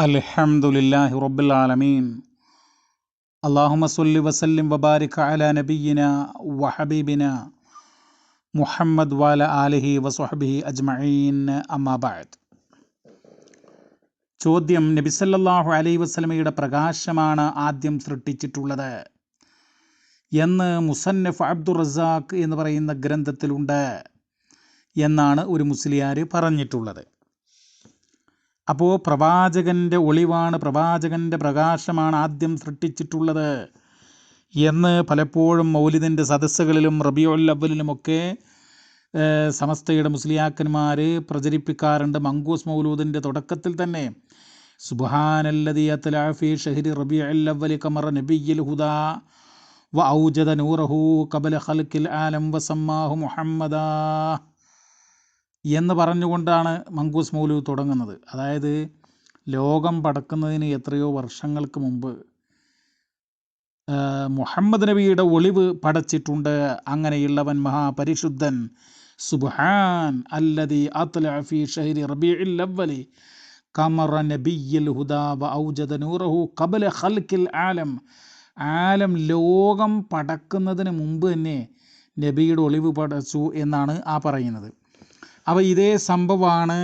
അൽഹംദുലില്ലാഹി റബ്ബിൽ ആലമീൻ. അള്ളാഹുമ സുല്ലി വസല്ലിം വബാരിക് അല നബിയിന വഹബീബിന മുഹമ്മദ് വാല ആലിഹി വസ്വഹബിഹി അജ്മഈൻ. അമ്മാബാദ് ചോദ്യം നബിസല്ലാഹു അലൈ വസ്ലമയുടെ പ്രകാശമാണ് ആദ്യം സൃഷ്ടിച്ചിട്ടുള്ളത്. എന്ന് മുസന്നഫ് അബ്ദുർ റസാഖ് എന്ന് പറയുന്ന ഗ്രന്ഥത്തിലുണ്ട്. എന്നാണ് ഒരു മുസ്ലിയാർ പറഞ്ഞിട്ടുള്ളത്. അപ്പോൾ പ്രവാചകന്റെ ഒളിവാണ് പ്രവാചകന്റെ പ്രകാശമാണ് ആദ്യം സൃഷ്ടിച്ചിട്ടുള്ളത് എന്ന് പലപ്പോഴും മൗലിദിന്റെ സദസ്സുകളിലും റബിയുൽ അവലിലുമൊക്കെ സമസ്തയുടെ മുസ്ലിയാക്കന്മാർ പ്രചരിപ്പിക്കാറുണ്ട് മങ്കൂസ് മൗലൂദിന്റെ തുടക്കത്തിൽ തന്നെ. സുബാനല്ലതി അത്തലാഫി ഔജദ നൂറഹു കബല ഖൽക്കിൽ ആലം വസമ്മാഹു മുഹമ്മദാ. എന്ന് പറഞ്ഞുകൊണ്ടാണ് മങ്കൂസ് മൗലു തുടങ്ങുന്നത്. അതായത് ലോകം പടക്കുന്നതിന് എത്രയോ വർഷങ്ങൾക്ക് മുമ്പ് മുഹമ്മദ് നബിയുടെ ഒളിവ് പടച്ചിട്ടുണ്ട്. അങ്ങനെയുള്ളവൻ മഹാപരിശുദ്ധൻ. സുബ്ഹാൻ അല്ലതി അത്ലഫി ഷഹരി റബീഇൽ അവ്വലി. കമറ നബിയിൽ ഹുദാ വ ഔജദ നൂറഹു ഖബല ഖൽക്കിൽ ആലം. ആലം ലോകം പടക്കുന്നതിന് മുമ്പ് തന്നെ നബിയുടെ ഒളിവ് പടച്ചു എന്നാണ് ആ പറയുന്നത്. അപ്പോൾ ഇതേ സംഭവമാണ്.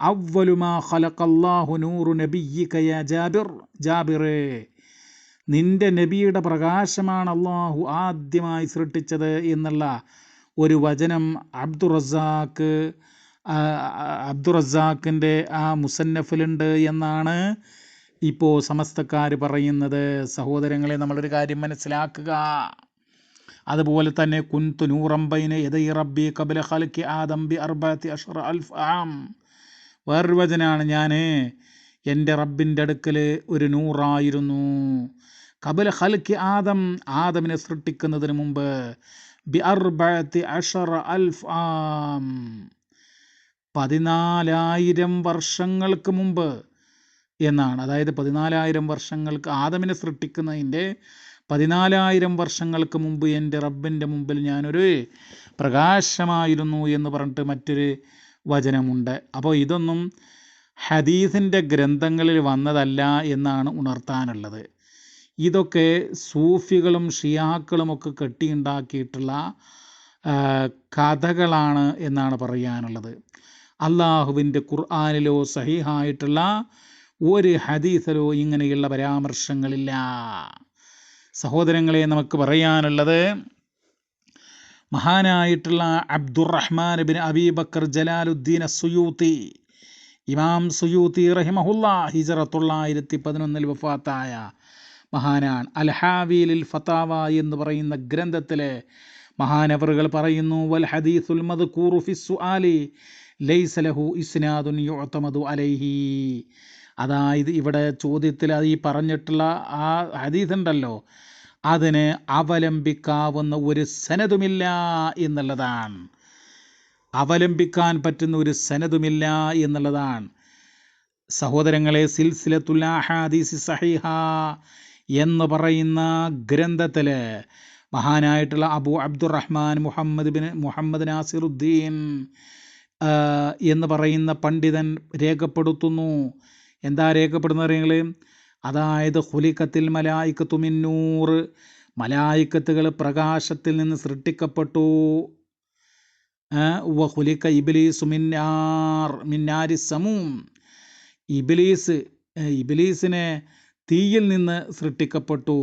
അവലുമാ ഖലഖല്ലാഹു നൂറു നബിയ്യിക ജാബിർ ജാബിറേ. നിന്റെ നബിയുടെ പ്രകാശമാണ് അള്ളാഹു ആദ്യമായി സൃഷ്ടിച്ചത് എന്നുള്ള ഒരു വചനം അബ്ദുറസാക്ക് റസാഖിന്റെ ആ മുസന്നഫിലുണ്ട് എന്നാണ് ഇപ്പോൾ സമസ്തക്കാർ പറയുന്നത്. സഹോദരങ്ങളെ നമ്മളൊരു കാര്യം മനസ്സിലാക്കുക. അതുപോലെ തന്നെ കുന്തു നൂറമ്പൈന് എതൈ റബ്ബി കബല ഖൽക്കി ആദംബി അർബാത്തി അഷറ അൽഫ് ആം. വേറൊരു ഞാൻ എന്റെ റബ്ബിന്റെ അടുക്കൽ ഒരു നൂറായിരുന്നു. കബല ഖൽക്കി ആദം ആദമിനെ സൃഷ്ടിക്കുന്നതിന് മുമ്പ് ബി അർബാത്തി അഷറ അൽഫ് ആം. പതിനാലായിരം വർഷങ്ങൾക്ക് മുമ്പ് എന്നാണ്. അതായത് പതിനാലായിരം വർഷങ്ങൾക്ക് ആദമിനെ സൃഷ്ടിക്കുന്നതിന്റെ പതിനാലായിരം വർഷങ്ങൾക്ക് മുമ്പ് എന്റെ റബ്ബിന്റെ മുമ്പിൽ ഞാനൊരു പ്രകാശമായിരുന്നു എന്ന് പറഞ്ഞിട്ട് മറ്റൊരു വചനമുണ്ട്. അപ്പോൾ ഇതൊന്നും ഹദീസിന്റെ ഗ്രന്ഥങ്ങളിൽ വന്നതല്ല എന്നാണ് ഉണർത്താനുള്ളത്. ഇതൊക്കെ സൂഫികളും ഷിയാക്കളും ഒക്കെ കെട്ടിയുണ്ടാക്കിയിട്ടുള്ള കഥകളാണ് എന്നാണ് പറയാനുള്ളത്. അള്ളാഹുവിന്റെ ഖുർആാനിലോ സഹിഹായിട്ടുള്ള ഒരു ഹദീസിലോ ഇങ്ങനെയുള്ള പരാമർശങ്ങളില്ല. സഹോദരങ്ങളെ നമുക്ക് പറയാനുള്ളത് മഹാനായിട്ടുള്ള Abdurrahman bin Abi Bakr Jalaluddin Suyuti Imam Suyuti റഹിമഹുല്ല ഹിജറ തൊള്ളായിരത്തി പതിനൊന്നിൽ വഫാത്തായ മഹാനാൻ അൽഹാവിൽ ഫത്താവ എന്ന് പറയുന്ന ഗ്രന്ഥത്തിലെ മഹാനവറുകൾ പറയുന്നു വൽ ഹദീസുൽ മദ്കൂറു ഫി സുആലി ലൈസ ലഹു ഇസ്നാദുൻ യുഅതമദു അലൈഹി. അതായത് ഇവിടെ ചോദ്യത്തിൽ അത് ഈ പറഞ്ഞിട്ടുള്ള ആ ഹദീസ് ഉണ്ടല്ലോ. അതിന് അവലംബിക്കാവുന്ന ഒരു സനതുമില്ല എന്നുള്ളതാണ്. അവലംബിക്കാൻ പറ്റുന്ന ഒരു സനതുമില്ല എന്നുള്ളതാണ്. സഹോദരങ്ങളെ സിൽസിലത്തുൽ ഹാദീസി സഹിഹ എന്ന് പറയുന്ന ഗ്രന്ഥത്തിൽ മഹാനായിട്ടുള്ള Abu Abdurrahman Muhammad bin Muhammad Nasiruddin എന്ന് പറയുന്ന പണ്ഡിതൻ രേഖപ്പെടുത്തുന്നു. എന്താ രേഖപ്പെടുന്നത് നിങ്ങൾ അതായത് ഹുലിക്കത്തിൽ മലായിക്കത്തു മിന്നൂർ മലായിക്കത്തുകൾ പ്രകാശത്തിൽ നിന്ന് സൃഷ്ടിക്കപ്പെട്ടു. വ ഹുലിക്ക ഇബിലീസ് മിന്നാർ മിന്നാരി സമൂം. ഇബിലീസ് ഇബിലീസിനെ തീയിൽ നിന്ന് സൃഷ്ടിക്കപ്പെട്ടു.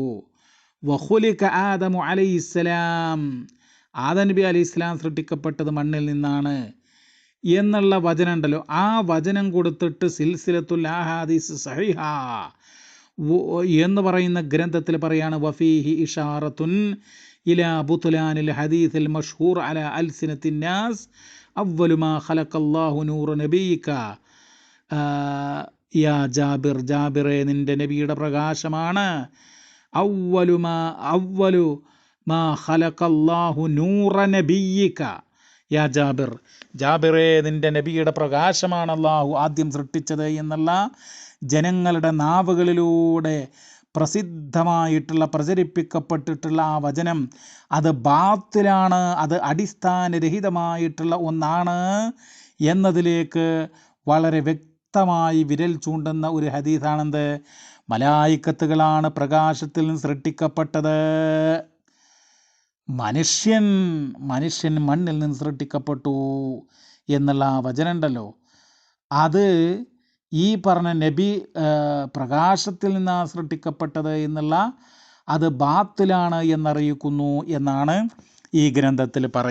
വഹുലിക്ക ആദമു അലൈഹിസ്സലാം. ആദ നബി അലൈഹിസ്സലാം സൃഷ്ടിക്കപ്പെട്ടത് മണ്ണിൽ നിന്നാണ്. എന്നുള്ള വചനം ഉണ്ടല്ലോ ആ വചനം കൊടുത്തിട്ട് സിൽസിലത്തുൽ ആഹാദീസ് സഹിഹ. എന്ന് പറയുന്ന ഗ്രന്ഥത്തിൽ പറയാണ് വഫീഹി ഇഷാറത്തുൻ ഇല ബുത്തുലാനിൽ ഹദീസിൽ മഷ്ഹൂർ അല അൽസിനത്തിന്നാസ് അവലുമാ ഖലഖല്ലാഹു നൂർ നബീക. യാ ജാബിർ ജാബിറെ നിന്റെ നബിയുടെ പ്രകാശമാണ്. അവലുമാ അവലു മാ ഖലഖല്ലാഹു നൂറ നബീക. യാ ജാബിർ. ജാബിറേ നിന്റെ നബിയുടെ പ്രകാശമാണ് അള്ളാഹു ആദ്യം സൃഷ്ടിച്ചത് എന്നുള്ള ജനങ്ങളുടെ നാവുകളിലൂടെ പ്രസിദ്ധമായിട്ടുള്ള പ്രചരിപ്പിക്കപ്പെട്ടിട്ടുള്ള ആ വചനം അത് ബാത്തിലാണ് അത് അടിസ്ഥാനരഹിതമായിട്ടുള്ള ഒന്നാണ് എന്നതിലേക്ക് വളരെ വ്യക്തമായി വിരൽ ചൂണ്ടുന്ന ഒരു ഹദീസാണെന്ത്? മലായിക്കത്തുകളാണ് പ്രകാശത്തിൽ സൃഷ്ടിക്കപ്പെട്ടത്. മനുഷ്യൻ മനുഷ്യൻ മണ്ണിൽ നിന്ന് സൃഷ്ടിക്കപ്പെട്ടു എന്നുള്ള ആ വചനം ഉണ്ടല്ലോ. അത് ഈ പറഞ്ഞ നബി പ്രകാശത്തിൽ നിന്നാണ് സൃഷ്ടിക്കപ്പെട്ടത് എന്നുള്ള അത് ബാത്തിലാണ് എന്നറിയിക്കുന്നു എന്നാണ് ഈ ഗ്രന്ഥത്തിൽ പറയുന്നത്.